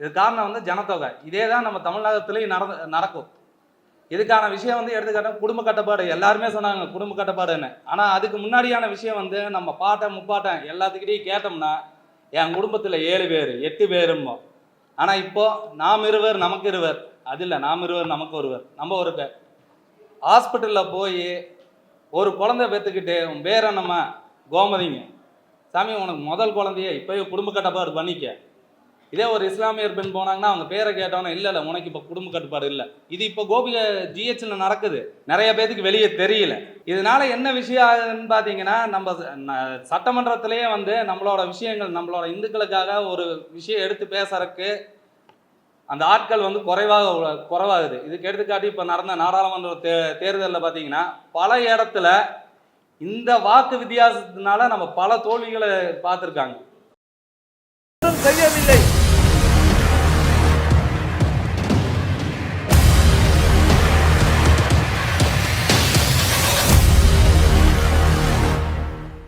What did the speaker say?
இது காரணம் வந்து ஜனத்தொகை. இதே தான் நம்ம தமிழ்நாட்டிலையும் நடந்து நடக்கும். இதுக்கான விஷயம் வந்து எடுத்துக்காட்ட குடும்ப கட்டுப்பாடு. எல்லாருமே சொன்னாங்க குடும்ப கட்டுப்பாடுன்னு. ஆனால் அதுக்கு முன்னாடியான விஷயம் வந்து நம்ம பாட்டன் முப்பாட்டன் எல்லாத்துக்கிட்டையும் கேட்டோம்னா என் குடும்பத்தில் ஏழு பேர் எட்டு பேருமோ ஆனால் இப்போ நாம் இருவர் நமக்கு இருவர். அது இல்லை நாம் இருவர் நமக்கு ஒருவர். நம்ம ஒரு பேர் ஹாஸ்பிட்டலில் போய் ஒரு குழந்தை பெற்றுக்கிட்டு உன் பேர் என்னம்மா? கோமதிங்க. சாமி உனக்கு முதல் குழந்தைய இப்போயே குடும்ப கட்டுப்பாடு பண்ணிக்க. இதே ஒரு இஸ்லாமியர் பெண் போனாங்கன்னா அவங்க பேரை கேட்டோன்னா இல்லை இல்லை உனக்கு இப்போ குடும்ப கட்டுப்பாடு இல்லை. இது இப்போ கோபிக ஜிஹெச்சில் நடக்குது. நிறைய பேத்துக்கு வெளியே தெரியல. இதனால என்ன விஷயம் ஆகுதுன்னு பார்த்தீங்கன்னா நம்ம சட்டமன்றத்திலேயே வந்து நம்மளோட விஷயங்கள் நம்மளோட இந்துக்களுக்காக ஒரு விஷயம் எடுத்து பேசுறதுக்கு அந்த ஆட்கள் வந்து குறைவாக குறைவாகுது. இதுக்கு எடுத்துக்காட்டி இப்போ நடந்த நாடாளுமன்ற தே தேர்தலில் பார்த்தீங்கன்னா பல இடத்துல இந்த வாக்கு வித்தியாசத்தினால நம்ம பல தோல்விகளை பார்த்துருக்காங்க ஒன்றும் செய்யவில்லை.